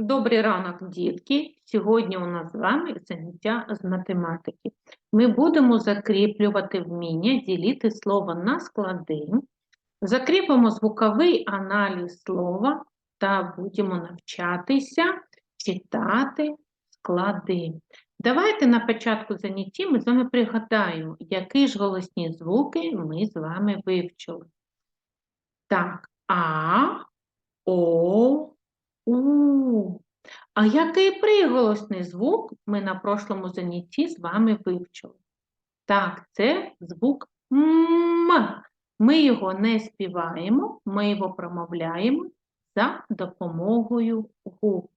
Добрий ранок, дітки. Сьогодні у нас з вами заняття з математики. Ми будемо закріплювати вміння ділити слово на склади, закріпимо звуковий аналіз слова та будемо навчатися читати склади. Давайте на початку заняття ми з вами пригадаємо, які ж голосні звуки ми з вами вивчили. Так, А, О. А який приголосний звук ми на прошлому занятті з вами вивчили? Так, це звук М. Ми його не співаємо, ми його промовляємо за допомогою губ.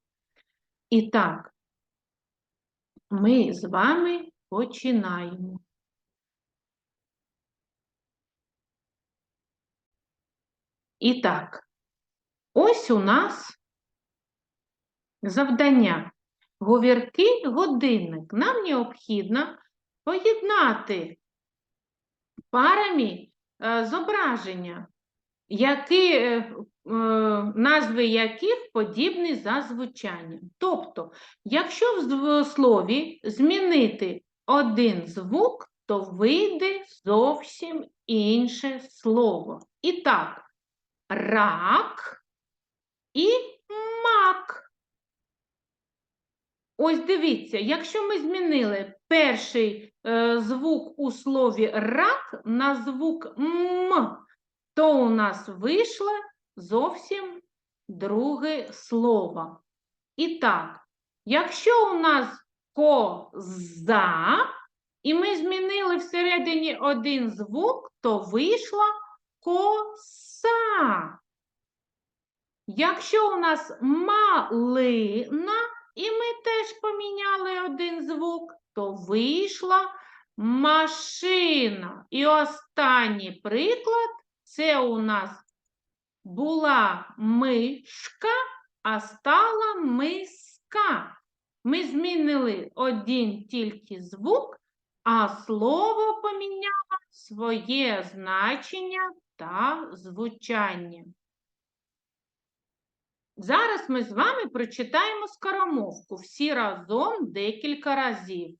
І так, ми з вами починаємо. І так, ось у нас Завдання. Говірки годинник. Нам необхідно поєднати парами е, зображення, які, е, е, назви яких подібні за звучанням. Тобто, якщо в слові змінити один звук, то вийде зовсім інше слово. І так, рак і мак. Ось дивіться, якщо ми змінили перший е, звук у слові рак на звук м, то у нас вийшло зовсім друге слово. І так, якщо у нас коза, і ми змінили всередині один звук, то вийшла коса. Якщо у нас малина, і ми теж поміняли один звук, то вийшла машина. І останній приклад це у нас була мишка, а стала миска. Ми змінили один тільки звук, а слово поміняло своє значення та звучання. Зараз ми з вами прочитаємо скоромовку всі разом декілька разів.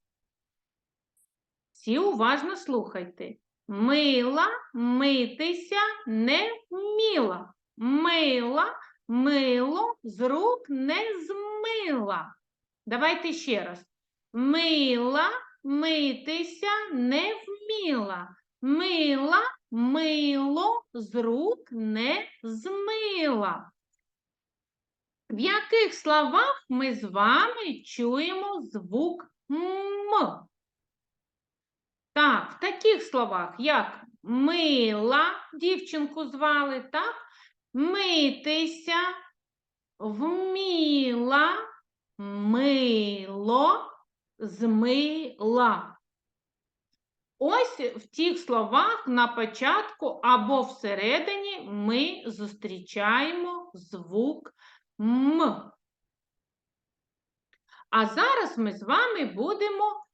Всі уважно слухайте. Мила, митися не вміла. Мила, мило з рук не змила. Давайте ще раз. Мила, митися не вміла. Мила, мило з рук не змила. В яких словах ми з вами чуємо звук М? Так, в таких словах, як мила, дівчинку звали, так? Митися, вміла, мило, змила. Ось в тих словах на початку або всередині ми зустрічаємо звук М. А зараз ми з вами будемо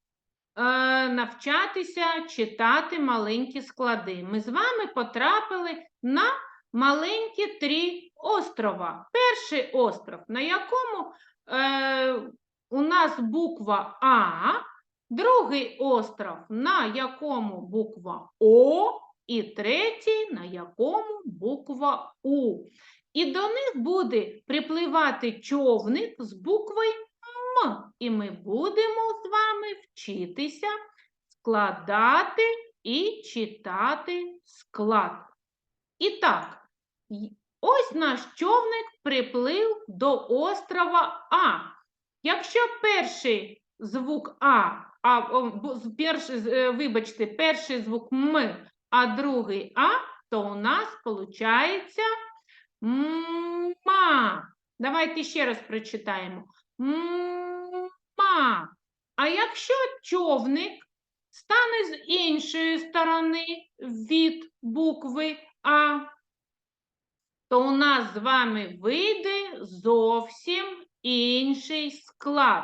е, навчатися читати маленькі склади. Ми з вами потрапили на маленькі три острова. Перший остров, на якому е, у нас буква А, другий остров, на якому буква О, і третій, на якому буква У. І до них буде припливати човник з буквою М. І ми будемо з вами вчитися складати і читати склад. І так, ось наш човник приплив до острова А. Якщо перший звук А, а перший, е, вибачте, перший звук М, а другий А, то у нас виходить Ма. Давайте ще раз прочитаємо. Ма. А якщо човник стане з іншої сторони від букви А, то у нас з вами вийде зовсім інший склад.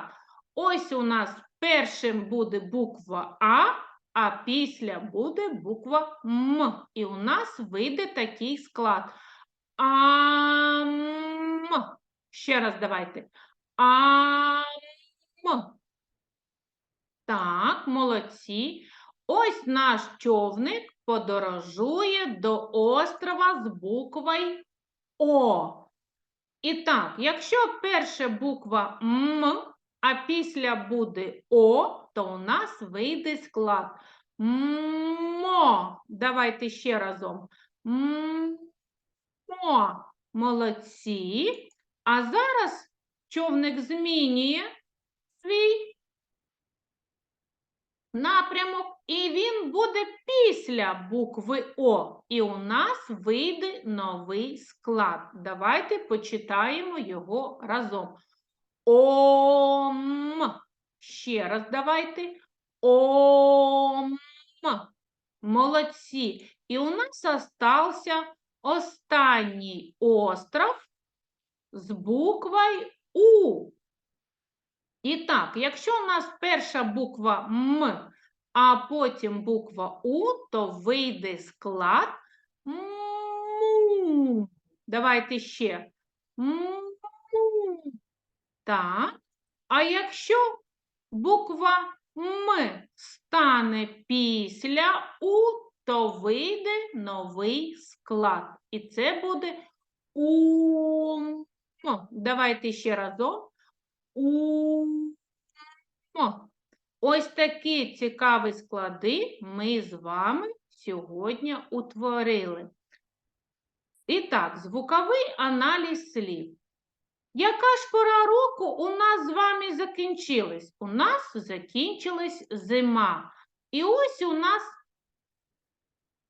Ось у нас першим буде буква А, а після буде буква М. І у нас вийде такий склад. Ам. Ще раз давайте. Ам. Так, молодці. Ось наш човник подорожує до острова з буквою О. І так, якщо перша буква М, а після буде О, то у нас вийде склад. Мо. Давайте ще разом. Мо. Молодці. А зараз човник змінює свій напрямок, і він буде після букви О. І у нас вийде новий склад. Давайте почитаємо його разом. Ом. Ще раз давайте. Ом. Молодці. І у нас остався останній остров з буквою У. І так, якщо у нас перша буква М, а потім буква У, то вийде склад Му. Давайте ще. Му. Так. А якщо буква М стане після У, то вийде новий склад. І це буде У. Ну, давайте ще разом. У. О, ось такі цікаві склади ми з вами сьогодні утворили. І так, звуковий аналіз слів. Яка ж пора року у нас з вами закінчилась? У нас закінчилась зима. І ось у нас,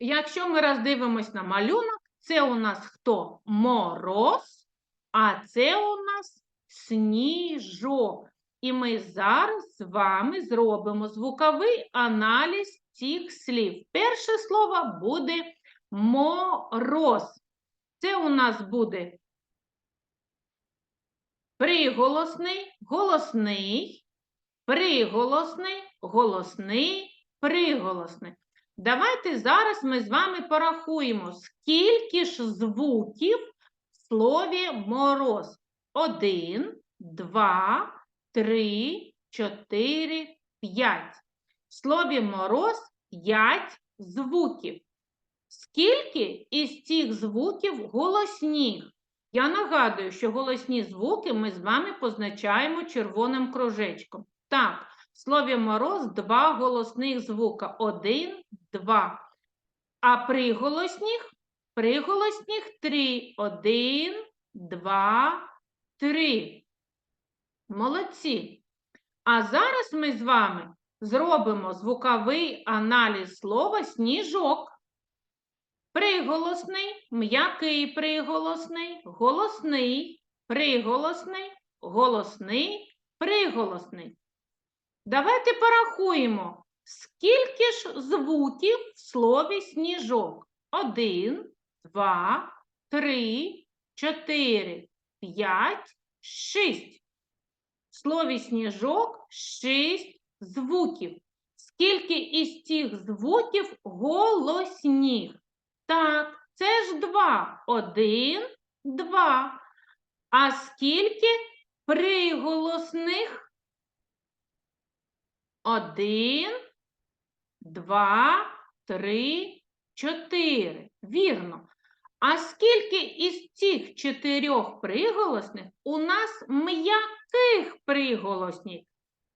якщо ми роздивимось на малюнок, це у нас хто? Мороз, а це у нас сніжок. І ми зараз з вами зробимо звуковий аналіз цих слів. Перше слово буде мороз. Це у нас буде приголосний, голосний, приголосний, голосний, приголосний. Давайте зараз ми з вами порахуємо, скільки ж звуків в слові мороз. Один, два, три, чотири, п'ять. В слові мороз п'ять звуків. Скільки із цих звуків голосні? Я нагадую, що голосні звуки ми з вами позначаємо червоним кружечком. Так, в слові мороз два голосних звука. Один, два. А приголосних приголосних три. Один, два, три. Молодці. А зараз ми з вами зробимо звуковий аналіз слова сніжок. Приголосний, м'який приголосний, голосний, приголосний, голосний, приголосний. Давайте порахуємо, скільки ж звуків в слові сніжок. Один, два, три, чотири, п'ять, шість. В слові сніжок шість звуків. Скільки із цих звуків голосніх? Так, це ж два. Один, два. А скільки приголосних? Один, два, три, чотири. Вірно. А скільки із цих чотирьох приголосних у нас м'яких приголосних?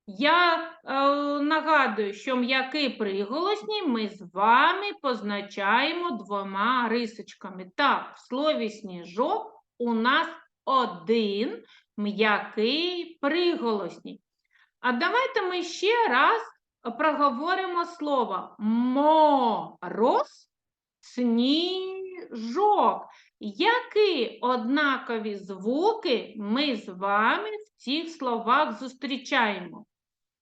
Я е, нагадую, що м'які приголосні ми з вами позначаємо двома рисочками. Так, в слові сніжок у нас один м'який приголосний. А давайте ми ще раз проговоримо слово мороз, сніжок. Які однакові звуки ми з вами в цих словах зустрічаємо?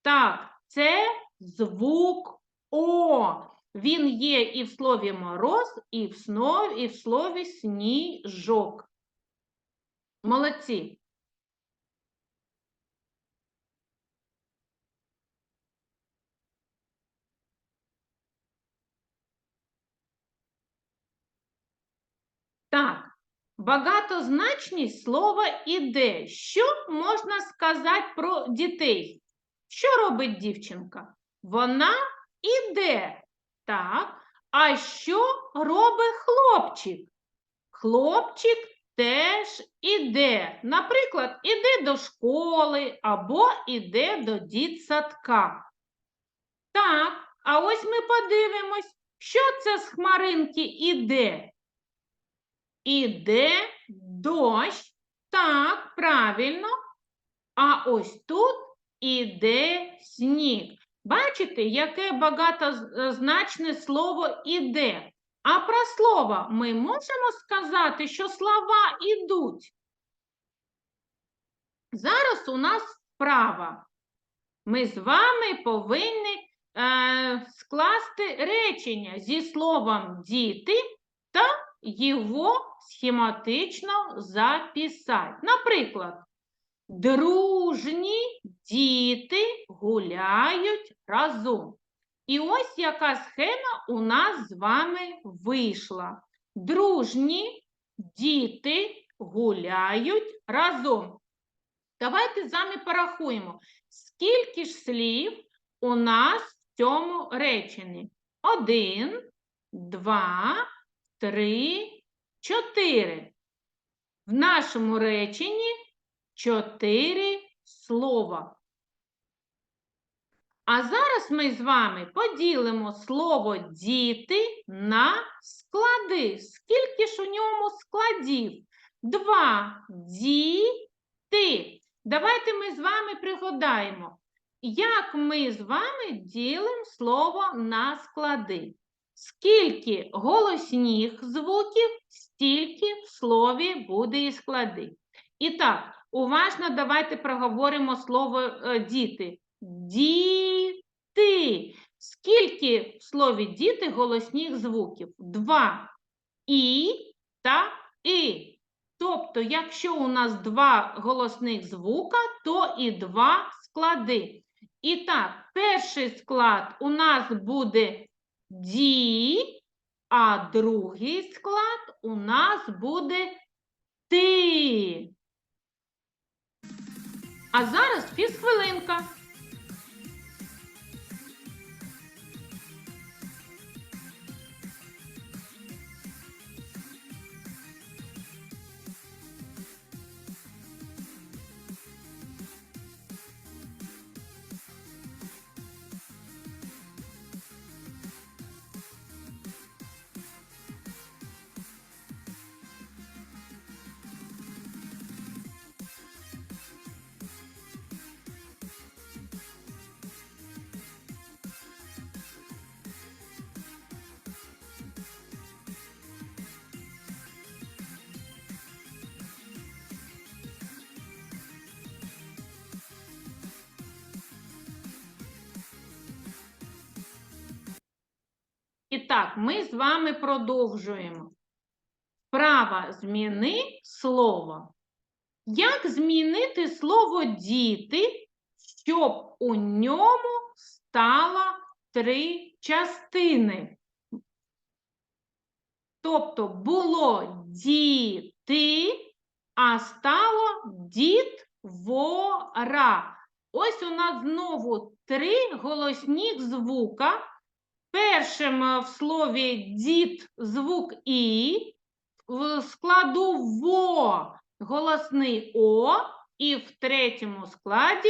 Так, це звук О. Він є і в слові мороз, і в, снов, і в слові сніжок. Молодці. Так, багатозначність слова іде. Що можна сказати про дітей? Що робить дівчинка? Вона іде. Так. А що робить хлопчик? Хлопчик теж іде. Наприклад, іде до школи або іде до дітсадка. Так, а ось ми подивимось, що це з хмаринки іде. Іде дощ. Так, правильно. А ось тут іде сніг. Бачите, яке багатозначне слово іде. А про слово ми можемо сказати, що слова ідуть. Зараз у нас справа. Ми з вами повинні е, скласти речення зі словом діти та його схематично записати. Наприклад, дружні діти гуляють разом. І ось яка схема у нас з вами вийшла. Дружні діти гуляють разом. Давайте з вами порахуємо, скільки ж слів у нас в цьому реченні. Один, два, три, чотири. В нашому реченні чотири слова. А зараз ми з вами поділимо слово діти на склади. Скільки ж у ньому складів? Два діти. Давайте ми з вами пригадаємо, як ми з вами ділимо слово на склади. Скільки голосних звуків, стільки в слові буде і склади. І так, уважно давайте проговоримо слово е, діти. Діти. Скільки в слові діти голосних звуків? Два. І та і. Тобто, якщо у нас два голосних звука, то і два склади. І так, перший склад у нас буде ді, а другий склад у нас буде ти. А зараз фізхвилинка. І так, ми з вами продовжуємо. Права зміни слово. Як змінити слово діти, щоб у ньому стало три частини? Тобто було діти, а стало дітвора. Ось у нас знову три голосні звука. Першим е, в слові дід звук І, в складу ВО голосний О, і в третьому складі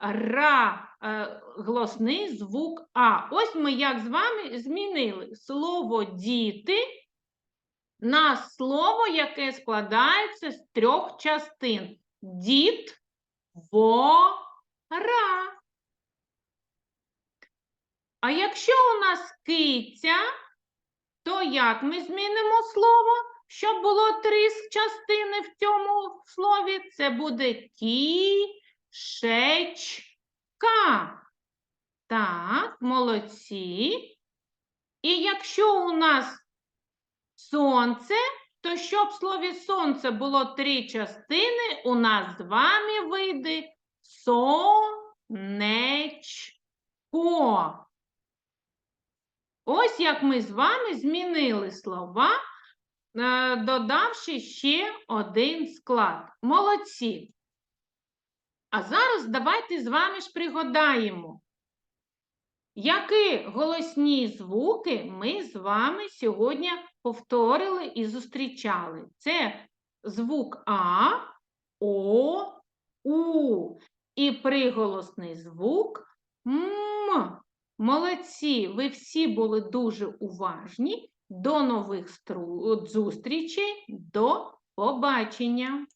ра е, голосний звук А. Ось ми як з вами змінили слово діти на слово, яке складається з трьох частин. Дід, во, ра. А якщо у нас киця, то як ми змінимо слово? Щоб було три частини в цьому слові, це буде кішечка. Так, молодці. І якщо у нас сонце, то щоб в слові сонце було три частини, у нас з вами вийде сонечко. Ось як ми з вами змінили слова е, додавши ще один склад. Молодці. А зараз давайте з вами ж пригадаємо, які голосні звуки ми з вами сьогодні повторили і зустрічали. Це звук А, О, У і приголосний звук М. Молодці, ви всі були дуже уважні. До нових зустрічей, до побачення!